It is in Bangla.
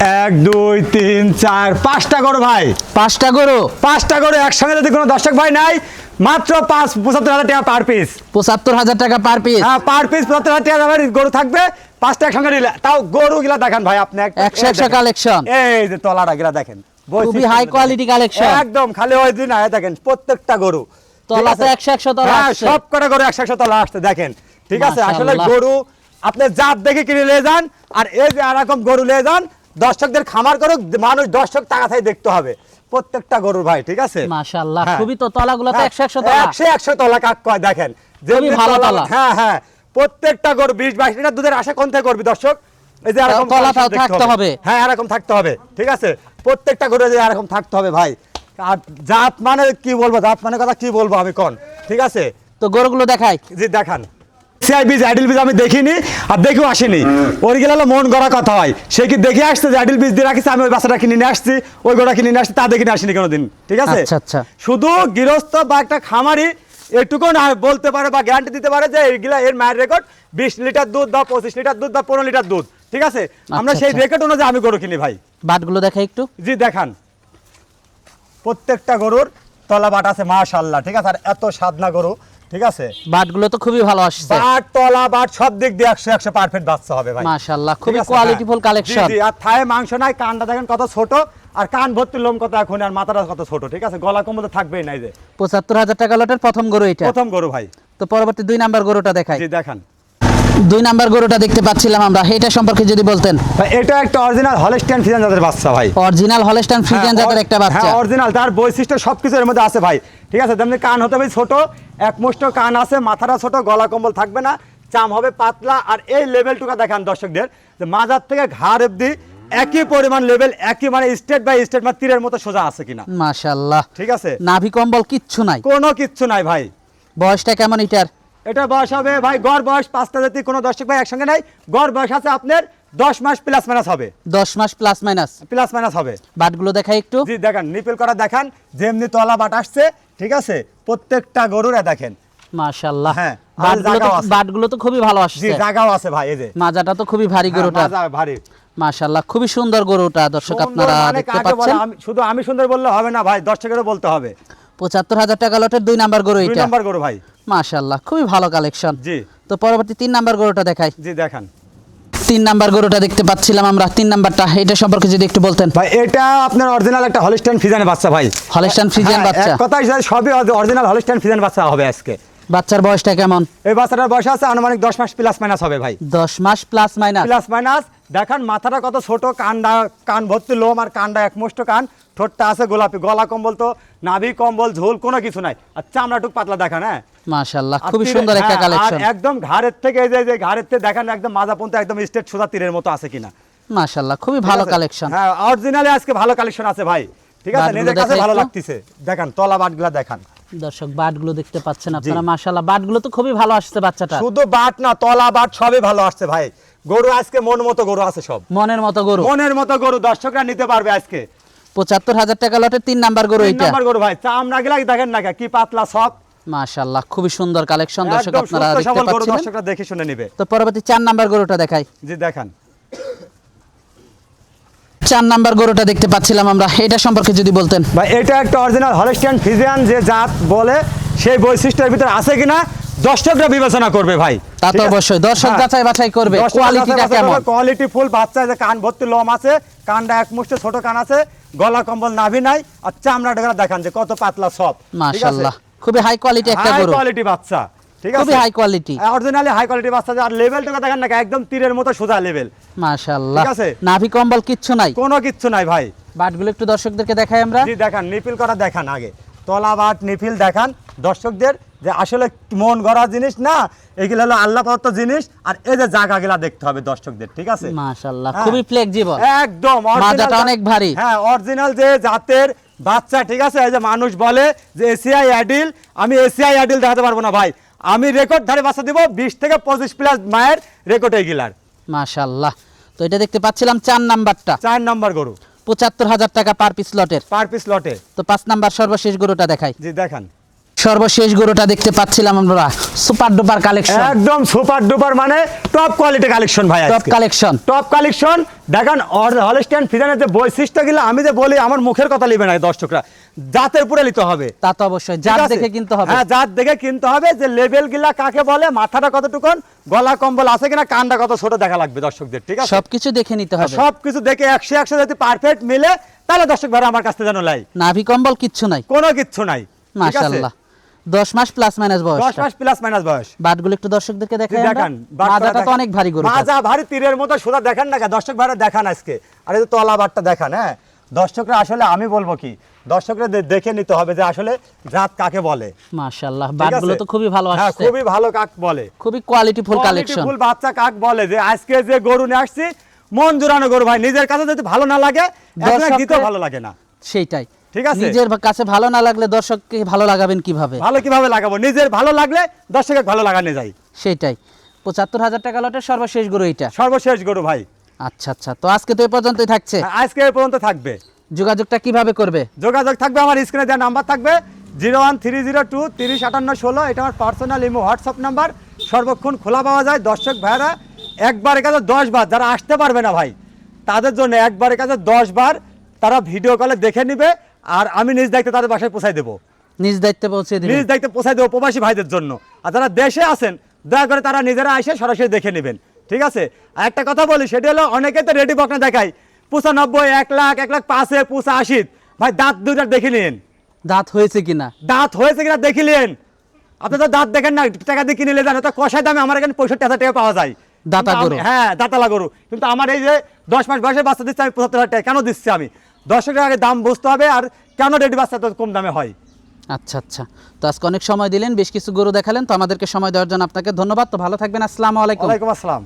এক দুই তিন চার পাঁচটা গরু ভাই। পাঁচটা গরু? পাঁচটা গরু একসঙ্গে যদি কোনো দর্শক ভাই নাই মাত্র পাঁচ পঁচাত্তর হাজার টাকা পার পিস পঁচাত্তর হাজার টাকা পার পিস হ্যাঁ পার পিস পঁচাত্তর হাজার টাকা দামের গরু থাকবে। পাঁচটা একসঙ্গে নিলে তাও গরু গিলা দেখান ভাই আপনি এক- একশো একশো কালেকশন এই যে তলাটা গিলা দেখেন খুবই হাই কোয়ালিটি কালেকশন একদম খালি ওই দিন আয় দেখেন প্রত্যেকটা গরু। ঠিক তলা তো আছে? একশো একশো তলা হ্যাঁ, আসছে। সব কটা গরু একশো একশো তলা দেখেন। ঠিক আছে? আসলে গরু আপনি জাত দেখে কিনে নিয়ে যান আর এই যে এরকম গরু নিয়ে যান দর্শকদের খামার করুক মানুষ দর্শক টাকা থাই দেখতে হবে। প্রত্যেকটা গরুর ভাই ঠিক আছে? মাশাআল্লাহ হ্যাঁ। খুবই তো তলাগুলো তো হ্যাঁ, একশো একশো তলা। একশো একশো তলা কাক কয় দেখেন। যেমনি ভালো তলা। হ্যাঁ হ্যাঁ। প্রত্যেকটা গরু বিশ বাইশ লিটার দুধের আশা কোন থেকে করবি দর্শক? এই যে এরকম তলাটাও থাকতে হবে। হ্যাঁ এরকম থাকতে হবে ঠিক আছে? প্রত্যেকটা গরু যে এরকম থাকতে হবে ভাই। আর জাত মানে কি বলব জাত মানে কথা কি বলব আমি কোন ঠিক আছে? তো গরুগুলো দেখাই। জি দেখান। সিআই বীজ বীজ আমি দেখিনি আর দেখেও আসিনি। অরিজিনাল মন গড়া কথা হয়। সে কি দেখে আসছে যে বীজ দিয়ে রাখিছে আমি ওই বাচ্চাটা কিনে নিয়ে আসছি ওই গোড়া কিনে নিয়ে আসছি তা দেখে আসিনি কোনোদিন। ঠিক আছে? আচ্ছা, আচ্ছা। শুধু গৃহস্থ বা একটা খামারি এটুকু না বলতে পারে বা গ্যারান্টি দিতে পারে যে এইগুলা এর মায়ের রেকর্ড বিশ লিটার দুধ বা পঁচিশ লিটার দুধ বা পনেরো লিটার দুধ। ঠিক আছে? আমরা আচ্ছা, সেই আচ্ছা। রেকর্ড অনুযায়ী আমি গরু কিনি ভাই। বাটগুলো দেখাই একটু। জি দেখান। প্রত্যেকটা গরুর তলা বাট আছে মাশাল্লাহ ঠিক আছে? আর এত সাদনা গরু। ঠিক আছে? বাটগুলো তো খুবই ভালো আসছে। বাট তলা বাট সব দিক দিয়ে পারফেক্ট বাচ্চা হবে ভাই। মাশাআল্লাহ খুবই কোয়ালিটিফুল। কালেকশন জি, আর থায়ে মাংস নাই কানটা দেখেন কত ছোট আর কান ভর্তি লোম কত এখন আর মাথাটা কত ছোট ঠিক আছে? গলা কমতে থাকবেই নাই যে। পঁচাত্তর হাজার টাকা লটের প্রথম গরু এটা। প্রথম গরু ভাই। তো পরবর্তী দুই নাম্বার গরুটা দেখাই। জি দেখান। দুই নাম্বার গরুটা দেখতে পাচ্ছিলাম আমরা। এটা সম্পর্কে যদি বলতেন। ভাই এটা একটা অরিজিনাল হলস্টিয়ান ফিজান জাতের বাচ্চা ভাই। অরিজিনাল হলস্টাইন ফ্রিজিয়ান জাতের একটা বাচ্চা। হ্যাঁ অরিজিনাল তার বৈশিষ্ট্য সবকিছু এর মধ্যে আছে ভাই। ঠিক আছে তেমনি কান হতে হবে ছোট একমুষ্ট কান আছে মাথাটা ছোট গলা কম্বল থাকবে না চাম হবে পাতলা আর এই লেভেলটুকু দেখান দর্শকদের যে মাজার থেকে ঘাড় অব্দি একই পরিমাণ লেভেল একই মানে স্টেট বাই স্টেট মানে তীরের মতো সোজা আছে কিনা। মাশাআল্লাহ। ঠিক আছে? নাভি কম্বল কিচ্ছু নাই। কোনো কিচ্ছু নাই ভাই। বয়সটা কেমন এটার? এটা বয়স হবে ভাই গড় বয়স পাঁচটা জাতি কোনো দর্শক ভাই একসঙ্গে নাই। গড় বয়স আছে আপনার দশ মাস প্লাস মাইনাস হবে। দশ মাস প্লাস মাইনাস প্লাস মাইনাস হবে। বাটগুলো দেখাই একটু। জি দেখেন নিপিল করা দেখান যেমনি তলা বাট আসছে ঠিক আছে? প্রত্যেকটা গরুরা দেখেন। মাশাআল্লাহ। হ্যাঁ, বাটগুলো তো খুবই ভালো জি আসছে জায়গাও আছে ভাই এই যে। মাজাটা তো খুবই ভারী হ্যাঁ, গরুটা। ভারী। মাশাআল্লাহ খুবই সুন্দর গরুটা দর্শক আপনারা মানে দেখতে? পাচ্ছেন। আমি- শুধু আমি সুন্দর বললে হবে না ভাই দর্শকেরও বলতে হবে। পঁচাত্তর হাজার টাকা লটের দুই নাম্বার গরু দুই এটা। নম্বর গরু ভাই। মাশাআল্লাহ খুবই ভালো কালেকশন জি। তো পরবর্তী তিন নাম্বার গরুটা দেখাই। জি দেখান। তিন নাম্বার গরুটা দেখতে পাচ্ছিলাম আমরা তিন নাম্বারটা এটা সম্পর্কে যদি একটু বলতেন। ভাই এটা আপনার অরিজিনাল একটা হলিস্টাইন ফিজানের বাচ্চা ভাই। হলস্টাইন ফ্রিজিয়ান হ্যাঁ, বাচ্চা। কথায় সবই অরিজিনাল হলিস্টাইন ফিজান বাচ্চা হবে আজকে। বাচ্চার বয়সটা কেমন? এই বাচ্চাটার বয়স আছে আনুমানিক দশ মাস প্লাস মাইনাস হবে ভাই। দশ মাস প্লাস মাইনাস প্লাস মাইনাস দেখেন মাথাটা কত ছোট কানটা কান ভর্তি লোম আর কানটা একমুষ্ট কান। ঠোঁটটা আছে গোলাপি গলা কম্বল তো নাভি কম্বল ঝোল কোনো কিছু নাই। আর চামড়াটুক পাতলা দেখান হ্যাঁ? মাশাআল্লাহ আর খুবই সুন্দর একটা হ্যাঁ, কালেকশন আর একদম ঘাড়ের থেকে এই যে ঘাড়ের থেকে দেখান একদম মাজা পর্যন্ত একদম স্টেট সোজা তীরের মতো আছে কিনা। মাশাআল্লাহ খুবই ভালো কালেকশন হ্যাঁ অরিজিনালি আজকে ভালো কালেকশন আছে ভাই। ঠিক আছে? নিজের কাছে ভালো। লাগতেছে। দেখান তলা বাটগুলা দেখান। দর্শক বাটগুলো দেখতে পাচ্ছেন আপনারা মাশাআল্লাহ। বাটগুলো তো খুবই ভালো আসছে বাচ্চাটা শুধু বাট না তলা বাট সবই ভালো আসছে ভাই। গরু আজকে মন মতো গরু আছে সব। মনের মতো গরু। মনের মতো গরু দর্শকরা নিতে পারবে আজকে। পঁচাত্তর হাজার টাকা লটের তিন নাম্বার গরু এটা নাম্বার গরু ভাই চামড়া গিলা দেখেন না কি পাতলা সব মাশাআল্লাহ খুবই সুন্দর কালেকশন দর্শক আপনারা দেখতে পাচ্ছেন দর্শকরা দেখে শুনে নিবে। তো পরবর্তী চার নাম্বার গরুটা দেখাই। জি দেখান। চার নাম্বার গরুটা দেখতে পাচ্ছিলাম আমরা এটা সম্পর্কে যদি বলতেন। ভাই এটা একটা অরিজিনাল হলিস্টিয়ান ফিজিয়ান যে জাত বলে সেই বৈশিষ্ট্যের ভিতরে আছে কিনা দর্শকরা বিবেচনা করবে ভাই। তা তো অবশ্যই। দর্শক যাচাই বাছাই করবে। কোয়ালিটিটা কেমন? কোয়ালিটি ফুল বাচ্চা যে কান ভর্তি লোম আছে কানটা এক মুষ্ট ছোট কান আছে গলা কম্বল নাভি নাই আর চামড়াটা দেখান যে কত পাতলা সব। মাশাআল্লাহ। খুবই হাই কোয়ালিটি একটা হাই গরু। কোয়ালিটি বাচ্চা। ঠিক আছে? খুবই high quality originally high quality বাচ্চা আর লেভেলটা দেখেন না একদম তীরের মতো সোজা লেভেল মাশাআল্লাহ। ঠিক আছে? নাভি কম্বল কিচ্ছু নাই? কোনো কিচ্ছু নাই ভাই। বাটগুলো একটু দর্শকদেরকে দেখাই আমরা। জি দেখান নিপিল করা দেখান আগে। তলা বাট নিপিল দেখান দর্শকদের। যে আসলে মন গড়া জিনিস না এগুলো হলো আল্লাহ প্রদত্ত জিনিস আর এই যে জায়গাগুলা দেখতে হবে দর্শকদের ঠিক আছে? মাশাআল্লাহ হ্যাঁ। খুবই ফ্লেক্সিবল একদম মাজাটা অনেক ভারী। হ্যাঁ অরিজিনাল যে জাতের বাচ্চা ঠিক আছে? এই যে মানুষ বলে যে এসিআই অ্যাডিল আমি এসিআই অ্যাডিল দেখাতে পারব না ভাই। আমি রেকর্ড ধারে বাচ্চা দিব বিশ থেকে পঁচিশ প্লাস মায়ের রেকর্ড এগুলার মাশাআল্লাহ। তো এটা দেখতে পাচ্ছিলাম চার নাম্বারটা। চার নম্বর গরু। পঁচাত্তর হাজার টাকা পার পিস লটের পার পিস লটে তো পাঁচ নাম্বার সর্বশেষ গরুটা দেখাই। জি দেখান। সর্বশেষ গরুটা দেখতে পাচ্ছিলাম আমরা। Super duper collection. একদম সুপার ডুপার মানে টপ কোয়ালিটি কালেকশন ভাই টপ কালেকশন টপ কালেকশন দেখেন হলস্টেন ফিজানের যে বৈশিষ্ট্যগুলো আমি যে বলি আমার মুখের কথা নিবে না দর্শকরা। জাতের পুরে নিতে হবে। তা তো অবশ্যই জাত দেখে কিনতে হবে। হ্যাঁ জাত দেখে কিনতে হবে যে লেভেল গিলা কাকে বলে মাথাটা কতটুকুন গলা কম্বল আছে কিনা কানটা কত ছোট দেখা লাগবে দর্শকদের ঠিক আছে? সবকিছু দেখে নিতে হবে। সবকিছু দেখে একশো একশো যদি পারফেক্ট মিলে তাহলে দর্শক ভাড়া আমার কাছ যেন লাই নাভি কম্বল কিচ্ছু নাই। কোনো কিচ্ছু নাই। মাশাআল্লাহ। দশ মাস প্লাস মাইনাস বয়স দশ মাস প্লাস মাইনাস বয়স। বাটগুলো একটু দর্শকদেরকে দেখাই দেখান মাজাটা তো অনেক ভারী গরু মাজা ভারী তীরের মতো সোজা দেখান না দর্শক ভাইরা দেখান আজকে। আর এই তলা বাটটা দেখান হ্যাঁ? দর্শকরা আসলে আমি বলব কি? দর্শকরা দেখে নিতে হবে যে আসলে জাত কাকে বলে। মাশাআল্লাহ বাটগুলো তো খুবই ভালো হ্যাঁ খুবই ভালো কাক বলে। খুবই কোয়ালিটিফুল কালেকশন ফুল বাচ্চা কাক বলে যে আজকে যে গরু নিয়ে আসছি মন জুড়ানো গরু ভাই নিজের কাছে যদি ভালো না লাগে দিতেও ভালো লাগে না। সেইটাই। ঠিক আছে? নিজের কাছে ভালো না লাগলে দর্শককে ভালো লাগাবেন কীভাবে? ভালো কীভাবে লাগাবো? নিজের ভালো লাগলে দর্শককে ভালো লাগানো যায় সেটাই। পঁচাত্তর হাজার টাকা লটের সর্বশেষ গরু এটা সর্বশেষ গরু ভাই। আচ্ছা আচ্ছা। তো আজকে তো এই পর্যন্তই থাকছে। আজকে এই পর্যন্ত থাকবে। যোগাযোগটা কীভাবে করবে? যোগাযোগ থাকবে আমার স্ক্রিনে দেওয়া নাম্বার থাকবে zero one three zero two তিরিশ আটান্ন ষোলো এটা আমার পার্সোনাল ইমো হোয়াটসঅ্যাপ নাম্বার সর্বক্ষণ খোলা পাওয়া যায়। দর্শক ভাইরা একবারের কাছে দশ বার যারা আসতে পারবে না ভাই তাদের জন্য একবারের কাছে দশ বার তারা ভিডিও কলে দেখে নিবে। আর আমি নিজ দায়িত্বে তাদের বাসায় পৌঁছাই দেবো। নিজ দায়িত্বে পৌঁছে দিবেন। নিজ দায়িত্বে পৌঁছাই দেবো প্রবাসী ভাইদের জন্য। আর যারা দেশে আছেন দয়া করে তারা নিজেরা এসে সরাসরি দেখে নেবেন। ঠিক আছে? আর একটা কথা বলি সেটা হলো অনেকে তো রেডি বকনা দেখায় পঁচানব্বই এক লাখ এক লাখ পাঁচে পঁচা আশি ভাই দাঁত দুইটা দেখে নিন দাঁত হয়েছে কিনা? দাঁত হয়েছে কিনা দেখিলেন আপনি তো দাঁত দেখেন না টাকা দিয়ে কিনে জানেন তো কষাই দামে আমার এখানে পঁয়ষট্টি হাজার টাকা পাওয়া যায়। দাতা গরু। হ্যাঁ দাতালা গরু কিন্তু আমার এই যে দশ মাস বয়সের বাচ্চা দিচ্ছে আমি পঁচাত্তর হাজার টাকা কেন দিচ্ছি আমি? দর্শকের আগে দাম বুঝতে হবে আর কেন রেডি বাচ্চা তো কম দামে হয়? আচ্ছা আচ্ছা। তো আজকে অনেক সময় দিলেন বেশ কিছু গরু দেখালেন তো আমাদেরকে সময় দেওয়ার জন্য আপনাকে ধন্যবাদ। তো ভালো থাকবেন আসসালামু আলাইকুম। ওয়ালাইকুম আসসালাম।